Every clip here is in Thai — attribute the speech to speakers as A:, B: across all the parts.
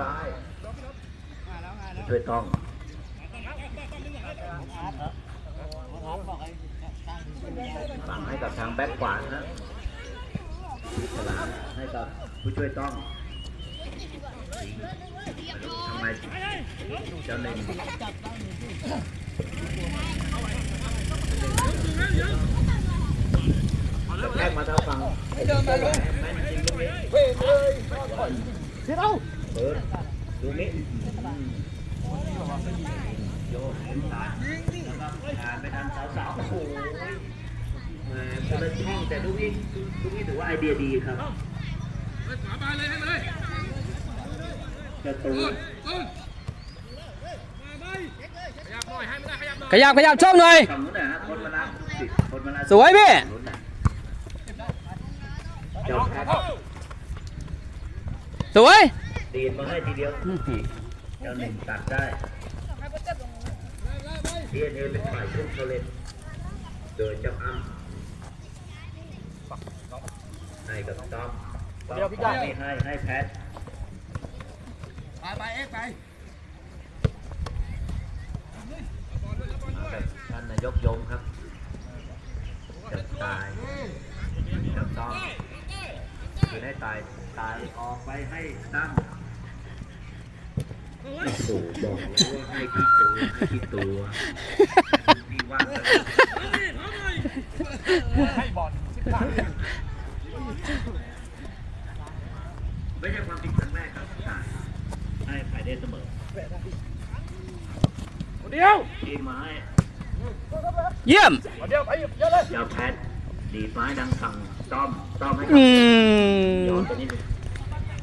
A: ซ้ายช่วยต้องฝังให้กับทางแบ็คขวานะฉลามให้กับผู้ช่วยต้องทำไมเจ้าหนึ่งจะแทกมาทางฝั่งให้เดินมาเลยแม่นจริงลูกนี้
B: เฮ้ยเลยเดี๋ยวเอา
A: เปิดดูนี้โยกเห็นตาแล้วก็ผ่านไปทางสาวๆโอ้โหแหมคนละช่องแต่ลูกนี้ลูกนี้ถือว่าไอเดียดีครับ
C: ขวาไปเลยให้เลย
A: ประตู
C: ต้นมาไปขยับหน่อยให้ไม่ได้ขยับหน่อย
D: ขยับขยับช่องหน่อย
A: ฝั่งนู้นนะฮะคนมาละสิบคนมาละ
D: สวยพี่
A: ฝั่งนู้นน่ะเจ้าแพท
D: สวย
A: ดีดมาให้ทีเดียวเจ้าหนึ่งตัดได้ดีเอ็นเอเป็นฝ่ายชุบเขาเล่นโดยเจ้าอ้ำให้กับต้อมต้อมไม่ให้ให้แพท
C: ไปไปเอ็กไป
A: มากับท่านนายกยมครับจับตายจับต้องคือให้ตายตายออกไปให้ตั้ง ตู่บอกแล้วว่าให้ที่ตัวให้ที่ตัวพี่ว่างแล้ว
C: ให้บอลสิบห้า
A: ไม่ใช่ความผิดครั้งแรกครับให้ฝ่ายได้เสมอ
C: เดียว
A: ทีมมาให้
D: เยี่ยม
C: เดียวไปเยอะเลย
A: เจ้าแพทดีดไม้ดังสั่งต้อมต้อมให้กับ
D: อื
A: ย้อ
D: ม
A: นตัวนี้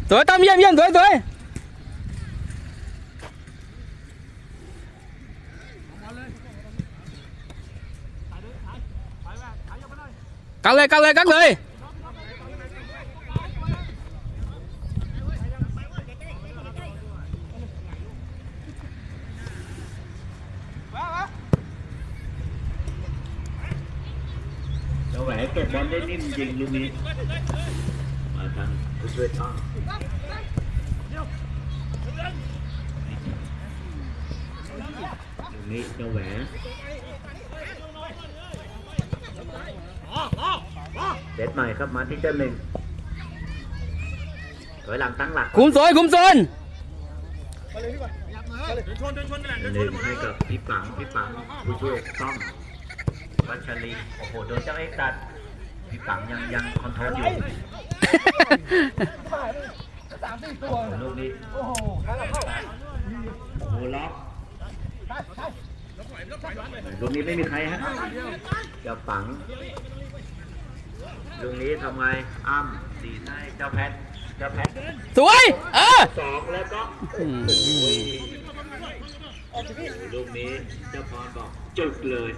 D: สวยตามเยี่ยมเยี่ยมสวยสวย กักเลยกักเลยกักเลย
A: เจ้าแหวนเก็บบอลได้นิ่มจริงลูกนี้ มาทางผู้ช่วยต้องลูกนี้ เจ้าแหวนเด็ดใหม่ครับมาที่เจ้าหนึ่งถอยหลังตั้งหลัก
D: คุมโซนคุมโซน
C: ชนชนชนกันแหละ
A: หนึ่งให้กับพี่ปังพี่ปังผู้ช่วยต้องวัชรีโอ้โหโดนเจ้าเอกตัดพี่ปังยังยังคอนโทรลอยู่
B: สามสี่ตัว
A: ลูกนี้
B: โอ้โหแล้วเราเข้า
A: โอ้โหล็อก
B: ใช่ใช่
A: ลูกนี้ไม่มีใครฮะเจ้าปัง ลูกนี้ทำไงอ้ำสีให้เจ้าแพทเจ้าแพท
D: สวย เออ
A: สองแล้วก็
D: อืม
A: โอ้ยลูกนี้เจ้าพรบอกจุดเลย